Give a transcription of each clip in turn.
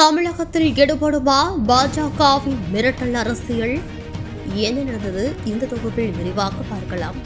தமிழகத்தில் ஈடுபடுமா பாஜகவின் மிரட்டல் அரசியல்? என்ன நடந்தது? இந்த தொகுப்பில் விரிவாக பார்க்கலாம்.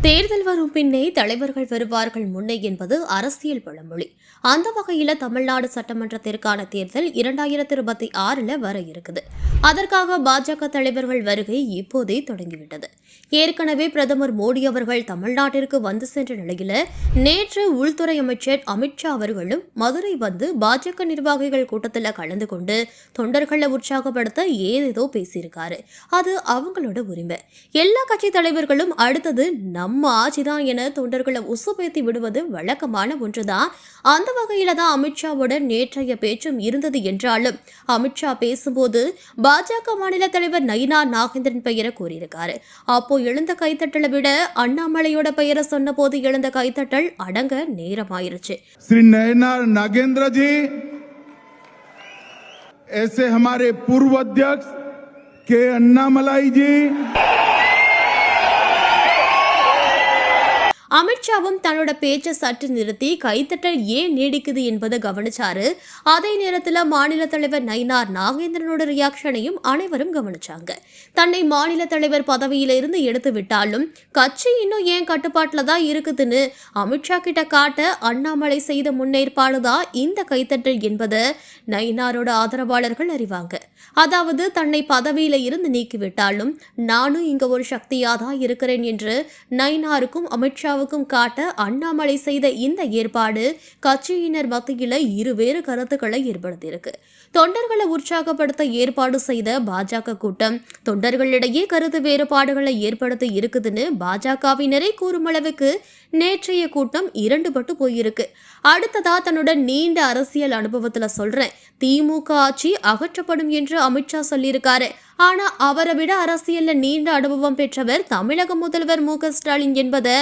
தேர்தல் வரும் பின்னே தலைவர்கள் வருவார்கள் முன்னே என்பது அரசியல் பழமொழி. அந்த வகையில் தமிழ்நாடு சட்டமன்றத்திற்கான தேர்தல் இரண்டாயிரத்தி இருபத்தி ஆறில் வர இருக்குது. அதற்காக பாஜக தலைவர்கள் வருகை இப்போதே தொடங்கிவிட்டது. ஏற்கனவே பிரதமர் மோடி அவர்கள் தமிழ்நாட்டிற்கு வந்து சென்ற நிலையில் நேற்று உள்துறை அமைச்சர் அமித்ஷா அவர்களும் மதுரை வந்து பாஜக நிர்வாகிகள் கூட்டத்தில் கலந்து கொண்டு தொண்டர்களை உற்சாகப்படுத்த ஏதேதோ பேசியிருக்காரு. அது அவங்களோட உரிமை. எல்லா கட்சி தலைவர்களும் அடுத்தது நம்ம ஆட்சிதான் என தொண்டர்களை உசுப்பேத்தி விடுவது வழக்கமான ஒன்றுதான். அந்த வகையில தான் அமித்ஷாவோட நேற்றைய பேச்சும் இருந்தது என்றாலும் அமித்ஷா பேசும்போது பாஜக மாநில தலைவர் நயினா நாகேந்திரன் பெயரை கூறியிருக்காரு. அப்போ எழுந்த கைத்தட்டலை விட அண்ணாமலையோட பெயரை சொன்னபோது எழுந்த கைத்தட்டல் அடங்க நேரமாயிருச்சு श्री नयनार नागेंद्र जी ऐसे हमारे पूर्व अध्यक्ष के अन्नामलाई जी அமித்ஷாவும் தன்னோட பேச்சை சற்று நிறுத்தி கைத்தட்டல் ஏன் நீடிக்குது என்பதை கவனிச்சாரு. அதே நேரத்தில் மாநில தலைவர் நயினார் நாகேந்திரனோட ரியாக்ஷனையும் அனைவரும் கவனிச்சாங்க. தன்னை மாநில தலைவர் பதவியிலிருந்து எடுத்து விட்டாலும் கட்சி இன்னும் ஏன் கட்டுப்பாட்டில் தான் இருக்குதுன்னு அமித்ஷா கிட்ட காட்ட அண்ணாமலை செய்த முன்னேற்பாடு தான் இந்த கைத்தட்டல் என்பதை நயினாரோட ஆதரவாளர்கள் அறிவாங்க. அதாவது தன்னை பதவியில இருந்து நீக்கிவிட்டாலும் நானும் இங்க ஒரு சக்தியா தான் இருக்கிறேன் என்று நயினாருக்கும் அமித்ஷாவுக்கும் காட்ட அண்ணாமலை செய்த இந்த ஏற்பாடு கட்சியினர் மத்தியில இருவேறு கருத்துக்களை ஏற்படுத்தியிருக்கு. தொண்டர்களை உற்சாகப்படுத்த ஏற்பாடு செய்த பாஜக கூட்டம் தொண்டர்களிடையே கருத்து வேறுபாடுகளை ஏற்படுத்தி இருக்குதுன்னு பாஜகவினரே கூறும் அளவுக்கு நேற்றைய கூட்டம் இரண்டுபட்டு போயிருக்கு. அடுத்ததா தன்னோட நீண்ட அரசியல் அனுபவத்துல சொல்றேன். திமுக ஆட்சி அகற்றப்படும் என்று அமித்ஷா சொல்லியிருக்காரு. ஆனா அவரை விட அரசியல்ல நீண்ட அனுபவம் பெற்றவர் தமிழக முதல்வர் மு ஸ்டாலின் என்பதை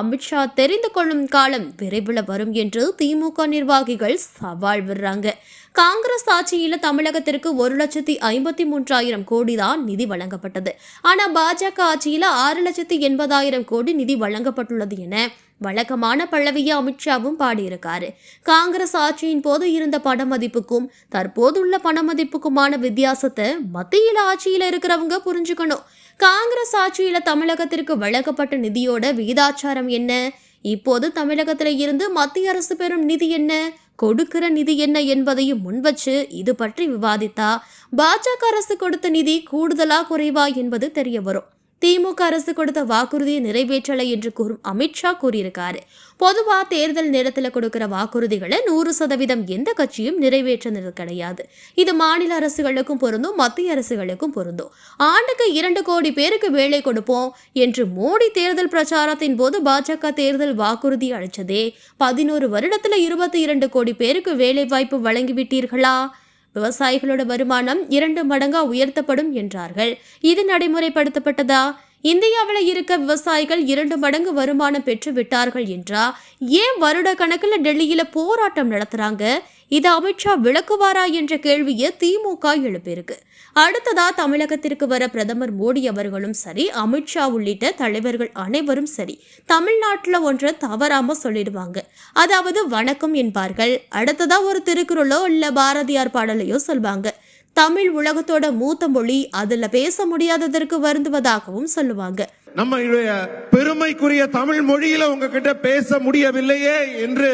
அமித்ஷா தெரிந்து கொள்ளும் காலம் விரைவில் வரும் என்று திமுக நிர்வாகிகள் சவால் விடுறாங்க. காங்கிரஸ் ஆட்சியில் தமிழகத்திற்கு ஒரு லட்சத்தி ஐம்பத்தி மூன்றாயிரம் கோடி தான் நிதி வழங்கப்பட்டது. ஆனால் பாஜக ஆட்சியில் ஆறு லட்சத்தி எண்பதாயிரம் கோடி நிதி வழங்கப்பட்டுள்ளது என வழக்கமான பல்லவியை அமித்ஷாவும் பாடியிருக்காரு. காங்கிரஸ் ஆட்சியின் போது இருந்த பண மதிப்புக்கும் தற்போதுள்ள பண மதிப்புக்குமான வித்தியாசத்தை மத்தியில் ஆட்சியில் இருக்கிறவங்க புரிஞ்சுக்கணும். காங்கிரஸ் ஆட்சியில தமிழகத்திற்கு வழங்கப்பட்ட நிதியோட விகிதாச்சாரம் என்ன? இப்போது தமிழகத்துல இருந்து மத்திய அரசு பெறும் நிதி என்ன? கொடுக்கிற நிதி என்ன என்பதையும் முன்வச்சு இது பற்றி விவாதித்தா பாஜக அரசு கொடுத்த நிதி கூடுதலா குறைவா என்பது தெரிய வரும். திமுக அரசு கொடுத்த வாக்குறுதியை நிறைவேற்றலை என்று கூறும் அமித்ஷா கூறியிருக்காரு. பொதுவா தேர்தல் நேரத்தில் கொடுக்கிற வாக்குறுதிகளை நூறு சதவீதம் எந்த கட்சியும் நிறைவேற்றினது கிடையாது. இது மாநில அரசுகளுக்கும் பொருந்தும் மத்திய அரசுகளுக்கும் பொருந்தும். ஆண்டுக்கு இரண்டு கோடி பேருக்கு வேலை கொடுப்போம் என்று மோடி தேர்தல் பிரச்சாரத்தின் போது பாஜக தேர்தல் வாக்குறுதி அளித்ததே பதினோரு வருடத்தில் இருபத்தி இரண்டு கோடி பேருக்கு வேலை வாய்ப்பு வழங்கிவிட்டீர்களா? விவசாயிகளோட வருமானம் இரண்டு மடங்கா உயர்த்தப்படும் என்றார்கள். இது நடைமுறைப்படுத்தப்பட்டதா? இந்தியாவில் இருக்க விவசாயிகள் இரண்டு மடங்கு வருமானம் பெற்று விட்டார்கள் என்றா? ஏன் வருட கணக்கில் டெல்லியில் போராட்டம் நடத்துகிறாங்க இது அமித்ஷா விளக்குவாரா என்ற கேள்வியை திமுக எழுப்பியிருக்கு. அடுத்ததா தமிழகத்திற்கு வர பிரதமர் மோடி அவர்களும் சரி அமித்ஷா உள்ளிட்ட தலைவர்கள் அனைவரும் சரி. தமிழ்நாட்டில் ஒன்றை தவறாம சொல்லிடுவாங்க. அதாவது வணக்கம் என்பார்கள். அடுத்ததா ஒரு திருக்குறளோ இல்ல பாரதியார் பாடலையோ சொல்வாங்க. தமிழ் உலகத்தோட மூத்த மொழி அதுல பேச முடியாததற்கு வருந்துவதாகவும் சொல்லுவாங்க. நம்ம பெருமைக்குரிய தமிழ் மொழியில உங்ககிட்ட பேச முடியவில்லையே என்று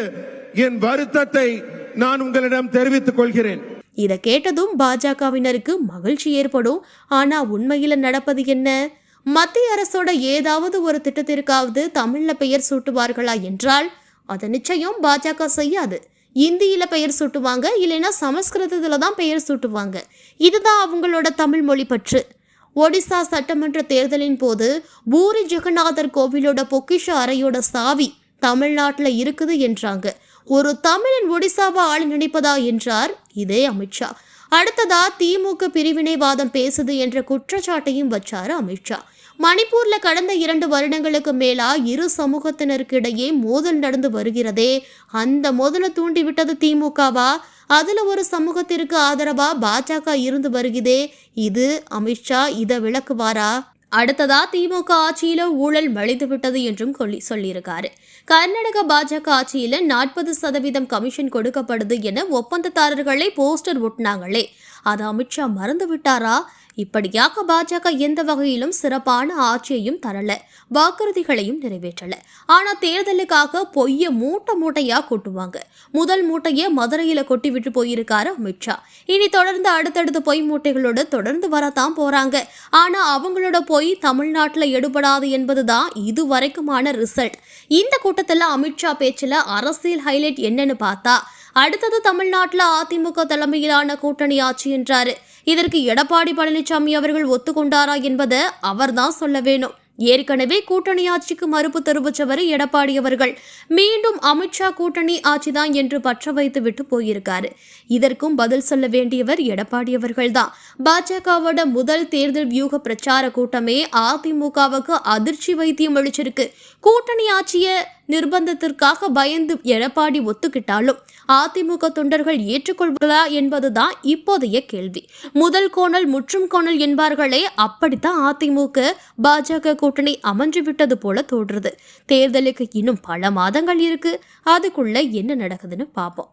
என் வருத்தத்தை நான் உங்களிடம் தெரிவித்துக் கொள்கிறேன். இதை கேட்டதும் பாஜகவினருக்கு மகிழ்ச்சி ஏற்படும். ஆனா உண்மையில நடப்பது என்ன? மத்திய அரசோட ஏதாவது ஒரு திட்டத்திற்காவது தமிழ்ல பெயர் சூட்டுவார்களா என்றால் அதை நிச்சயம் பாஜக செய்யாது. இந்தியில பெயர் சூட்டுவாங்க இல்லைன்னா சமஸ்கிருதத்துல தான் பெயர் சூட்டுவாங்க. இதுதான் அவங்களோட தமிழ் மொழி பற்று. ஒடிசா சட்டமன்ற தேர்தலின் போது பூரி ஜெகநாதர் கோவிலோட பொக்கிஷ அறையோட சாவி தமிழ்நாட்டில் இருக்குது என்றாங்க. ஒரு தமிழன் ஒடிசாவா ஆள நினைப்பதா என்றார் இதே அமித்ஷா அடுத்ததா திமுக பிரிவினைவாதம் பேசுது என்ற குற்றச்சாட்டையும் வச்சார் அமித்ஷா மணிப்பூர்ல கடந்த இரண்டு வருடங்களுக்கு மேலா இரு சமூகத்தினருக்கிடையே மோதல் நடந்து வருகிறதே அந்த மோதலை தூண்டிவிட்டது திமுகவா? அதில் ஒரு சமூகத்திற்கு ஆதரவா பாஜக இருந்து வருகிறதே இது அமித்ஷா இதை விளக்குவாரா? அடுத்ததா திமுக ஆட்சியில ஊழல் மலிந்து விட்டது என்றும் சொல்லியிருக்காரு. கர்நாடக பாஜக ஆட்சியில நாற்பது சதவீதம் கமிஷன் கொடுக்கப்படுது என ஒப்பந்ததாரர்களே போஸ்டர் ஒட்டினாங்களே. அது அமித்ஷா மறந்து விட்டாரா? இப்படியாக பாஜக எந்த வகையிலும் சிறப்பான ஆட்சியையும் தரல. வாக்குறுதிகளையும் நிறைவேற்றல. ஆனா தேர்தலுக்காக பொய்ய மூட்டை மூட்டையா கொட்டுவாங்க. முதல் மூட்டையே மதுரையில கொட்டி விட்டு போயிருக்காரு அமித்ஷா இனி தொடர்ந்து அடுத்தடுத்த பொய் மூட்டைகளோட தொடர்ந்து வரத்தான் போறாங்க. ஆனா அவங்களோட பொய் தமிழ்நாட்டுல எடுபடாது என்பதுதான் இது வரைக்குமான ரிசல்ட். இந்த கூட்டத்துல அமித்ஷா பேச்சுல அரசியல் ஹைலைட் என்னன்னு பார்த்தா அடுத்தது தமிழ்நாட்டில் அதிமுக தலைமையிலான கூட்டணி ஆட்சி என்றாரு. இதற்கு எடப்பாடி பழனிசாமி அவர்கள் ஒத்துக்கொண்டாரா என்பதை அவர்தான் சொல்ல வேணும். ஏற்கனவே கூட்டணி ஆட்சிக்கு மறுப்பு தெரிவித்தவர் எடப்பாடி அவர்கள். மீண்டும் அமித்ஷா கூட்டணி ஆட்சிதான் என்று பற்ற வைத்து விட்டு போயிருக்காரு. இதற்கும் பதில் சொல்ல வேண்டியவர் எடப்பாடி அவர்கள்தான். பாஜகவோட முதல் தேர்தல் வியூக பிரச்சார கூட்டமே அதிமுகவுக்கு அதிர்ச்சி வைத்தியம் அளிச்சிருக்கு. கூட்டணி ஆட்சியை நிர்பந்தத்திற்காக பயந்து எடப்பாடி ஒத்துக்கிட்டாலும் அதிமுக தொண்டர்கள் ஏற்றுக்கொள்வார்களா என்பதுதான் இப்போதைய கேள்வி. முதல் கோணல் முற்றும் கோணல் என்பார்களே அப்படித்தான் அதிமுக பாஜக கூட்டணி அமைஞ்சு விட்டது போல தோன்றுறது தேர்தலுக்கு இன்னும் பல மாதங்கள் இருக்கு. அதுக்குள்ள என்ன நடக்குதுன்னு பார்ப்போம்.